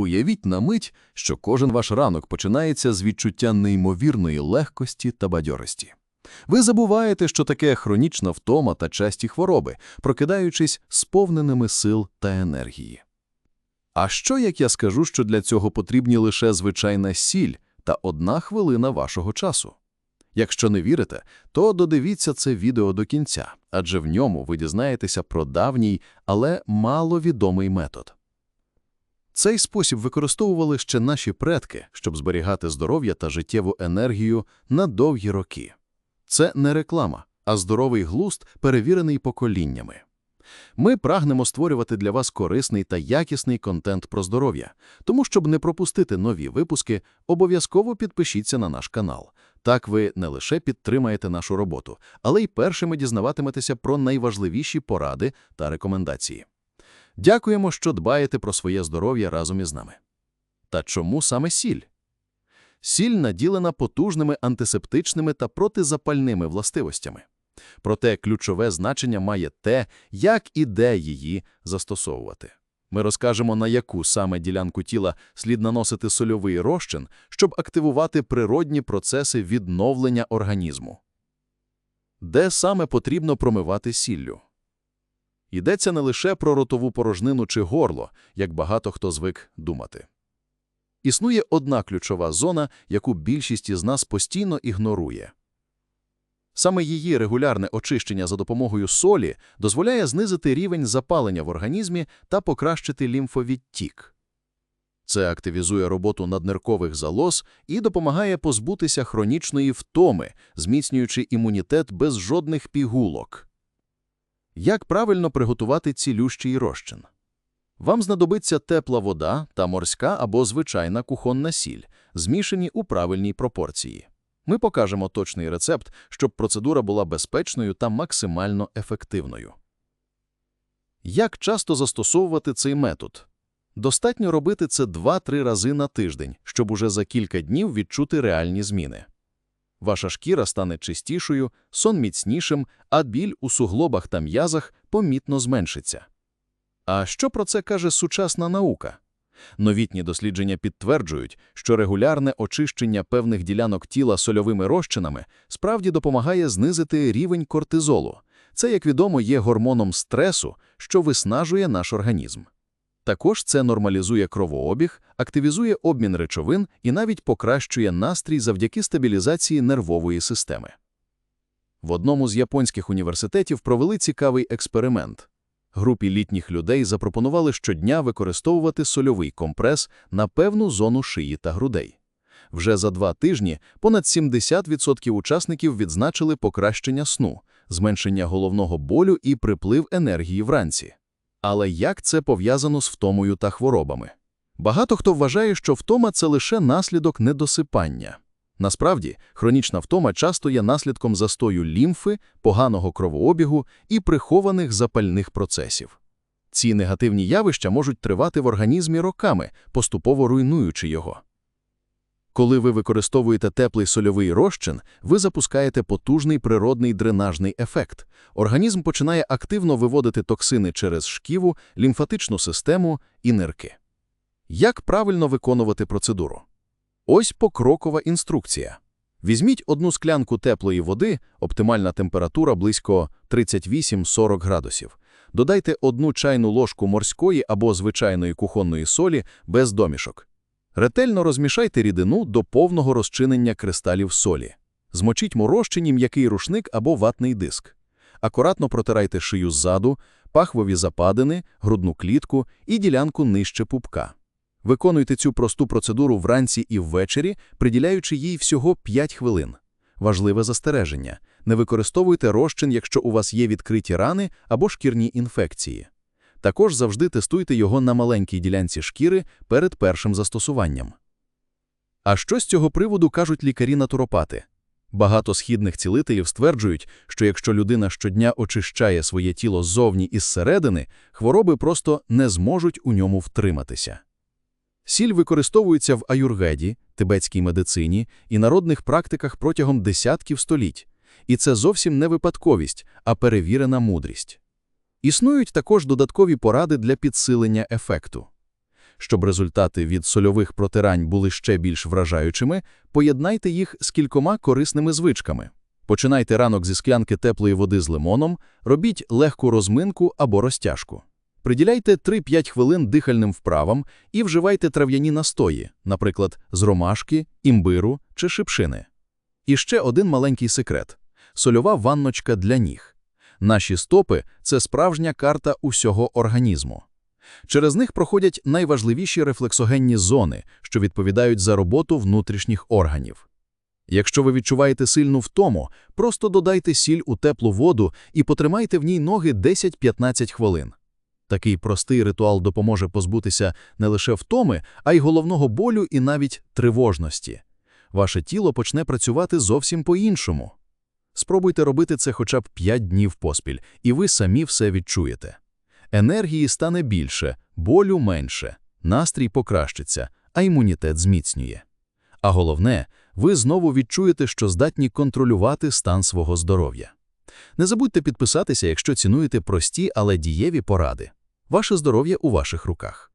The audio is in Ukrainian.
Уявіть на мить, що кожен ваш ранок починається з відчуття неймовірної легкості та бадьорості. Ви забуваєте, що таке хронічна втома та часті хвороби, прокидаючись сповненими сил та енергії. А що, як я скажу, що для цього потрібні лише звичайна сіль та одна хвилина вашого часу? Якщо не вірите, то додивіться це відео до кінця, адже в ньому ви дізнаєтеся про давній, але маловідомий метод. Цей спосіб використовували ще наші предки, щоб зберігати здоров'я та життєву енергію на довгі роки. Це не реклама, а здоровий глузд, перевірений поколіннями. Ми прагнемо створювати для вас корисний та якісний контент про здоров'я, тому, щоб не пропустити нові випуски, обов'язково підпишіться на наш канал. Так ви не лише підтримаєте нашу роботу, але й першими дізнаватиметеся про найважливіші поради та рекомендації. Дякуємо, що дбаєте про своє здоров'я разом із нами. Та чому саме сіль? Сіль наділена потужними антисептичними та протизапальними властивостями. Проте ключове значення має те, як і де її застосовувати. Ми розкажемо, на яку саме ділянку тіла слід наносити сольовий розчин, щоб активувати природні процеси відновлення організму. Де саме потрібно промивати сіллю? Йдеться не лише про ротову порожнину чи горло, як багато хто звик думати. Існує одна ключова зона, яку більшість із нас постійно ігнорує. Саме її регулярне очищення за допомогою солі дозволяє знизити рівень запалення в організмі та покращити лімфовідтік. Це активізує роботу надниркових залоз і допомагає позбутися хронічної втоми, зміцнюючи імунітет без жодних пігулок. Як правильно приготувати цілющий розчин? Вам знадобиться тепла вода та морська або звичайна кухонна сіль, змішані у правильній пропорції. Ми покажемо точний рецепт, щоб процедура була безпечною та максимально ефективною. Як часто застосовувати цей метод? Достатньо робити це 2-3 рази на тиждень, щоб уже за кілька днів відчути реальні зміни. Ваша шкіра стане чистішою, сон міцнішим, а біль у суглобах та м'язах помітно зменшиться. А що про це каже сучасна наука? Новітні дослідження підтверджують, що регулярне очищення певних ділянок тіла сольовими розчинами справді допомагає знизити рівень кортизолу. Це, як відомо, є гормоном стресу, що виснажує наш організм. Також це нормалізує кровообіг, активізує обмін речовин і навіть покращує настрій завдяки стабілізації нервової системи. В одному з японських університетів провели цікавий експеримент. Групі літніх людей запропонували щодня використовувати сольовий компрес на певну зону шиї та грудей. Вже за два тижні понад 70% учасників відзначили покращення сну, зменшення головного болю і приплив енергії вранці. Але як це пов'язано з втомою та хворобами? Багато хто вважає, що втома це лише наслідок недосипання. Насправді, хронічна втома часто є наслідком застою лімфи, поганого кровообігу і прихованих запальних процесів. Ці негативні явища можуть тривати в організмі роками, поступово руйнуючи його. Коли ви використовуєте теплий сольовий розчин, ви запускаєте потужний природний дренажний ефект. Організм починає активно виводити токсини через шківу, лімфатичну систему і нирки. Як правильно виконувати процедуру? Ось покрокова інструкція. Візьміть одну склянку теплої води, оптимальна температура близько 38-40 градусів. Додайте одну чайну ложку морської або звичайної кухонної солі без домішок. Ретельно розмішайте рідину до повного розчинення кристалів солі. Змочіть морозчині м'який рушник або ватний диск. Акуратно протирайте шию ззаду, пахвові западини, грудну клітку і ділянку нижче пупка. Виконуйте цю просту процедуру вранці і ввечері, приділяючи їй всього 5 хвилин. Важливе застереження: не використовуйте розчин, якщо у вас є відкриті рани або шкірні інфекції. Також завжди тестуйте його на маленькій ділянці шкіри перед першим застосуванням. А що з цього приводу кажуть лікарі-натуропати? Багато східних цілителів стверджують, що якщо людина щодня очищає своє тіло ззовні і зсередини, хвороби просто не зможуть у ньому втриматися. Сіль використовується в аюрведі, тибетській медицині і народних практиках протягом десятків століть, і це зовсім не випадковість, а перевірена мудрість. Існують також додаткові поради для підсилення ефекту. Щоб результати від сольових протирань були ще більш вражаючими, поєднайте їх з кількома корисними звичками. Починайте ранок зі склянки теплої води з лимоном, робіть легку розминку або розтяжку. Приділяйте 3-5 хвилин дихальним вправам і вживайте трав'яні настої, наприклад, з ромашки, імбиру чи шипшини. І ще один маленький секрет – сольова ванночка для ніг. Наші стопи – це справжня карта усього організму. Через них проходять найважливіші рефлексогенні зони, що відповідають за роботу внутрішніх органів. Якщо ви відчуваєте сильну втому, просто додайте сіль у теплу воду і потримайте в ній ноги 10-15 хвилин. Такий простий ритуал допоможе позбутися не лише втоми, а й головного болю і навіть тривожності. Ваше тіло почне працювати зовсім по-іншому. Спробуйте робити це хоча б 5 днів поспіль, і ви самі все відчуєте. Енергії стане більше, болю менше, настрій покращиться, а імунітет зміцнює. А головне, ви знову відчуєте, що здатні контролювати стан свого здоров'я. Не забудьте підписатися, якщо цінуєте прості, але дієві поради. Ваше здоров'я у ваших руках.